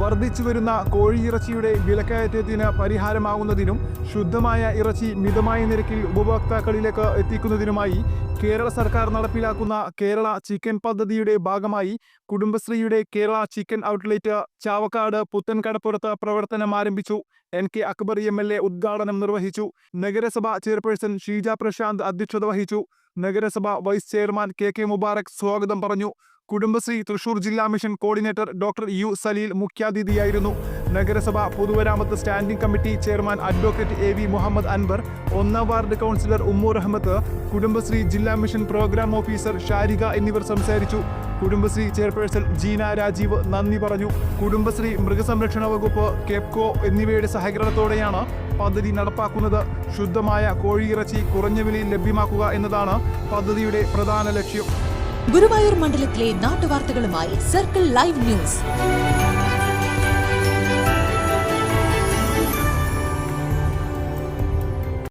വർദ്ധിച്ചു വരുന്ന കോഴിയിറച്ചിയുടെ വിലക്കയറ്റത്തിന് പരിഹാരമാകുന്നതിനും ശുദ്ധമായ ഇറച്ചി മിതമായ നിരക്കിൽ ഉപഭോക്താക്കളിലേക്ക് എത്തിക്കുന്നതിനുമായി കേരള സർക്കാർ നടപ്പിലാക്കുന്ന കേരള ചിക്കൻ പദ്ധതിയുടെ ഭാഗമായി കുടുംബശ്രീയുടെ കേരള ചിക്കൻ ഔട്ട്ലെറ്റ് ചാവക്കാട് പുത്തൻകടപ്പുറത്ത് പ്രവർത്തനം ആരംഭിച്ചു. എൻ കെ അക്ബർ എം ഉദ്ഘാടനം നിർവഹിച്ചു. നഗരസഭ ചെയർപേഴ്സൺ ഷീജ പ്രശാന്ത് അധ്യക്ഷത വഹിച്ചു. നഗരസഭ vice chairman K K Mubarak സ്വാഗതം പറഞ്ഞു. കുടുംബശ്രീ തൃശൂർ ജില്ലാ mission coordinator doctor U Saleel മുഖ്യാതിഥിയായിരുന്നു. നഗരസഭ പൊതുവരാമത്ത് standing committee chairman advocate A V Muhammad Anwar ഒന്നാം വാർഡ് കൗൺസിലർ ഉമ്മൂർ അഹമ്മദ് കുടുംബശ്രീ ജില്ലാ മിഷൻ പ്രോഗ്രാം ഓഫീസർ ഷാരിക എന്നിവർ സംസാരിച്ചു. കുടുംബശ്രീ ചെയർപേഴ്സൺ ജീന രാജീവ് നന്ദി പറഞ്ഞു. കുടുംബശ്രീ മൃഗസംരക്ഷണ വകുപ്പ് കെപ്കോ എന്നിവയുടെ സഹകരണത്തോടെയാണ് പദ്ധതി നടപ്പാക്കുന്നത്. ശുദ്ധമായ കോഴിയിറച്ചി കുറഞ്ഞ വിലയിൽ ലഭ്യമാക്കുക എന്നതാണ് പദ്ധതിയുടെ പ്രധാന ലക്ഷ്യം. ഗുരുവായൂർ മണ്ഡലത്തിലെ നാട്ടുവാർത്തകളുമായി സർക്കിൾ ലൈവ് ന്യൂസ്.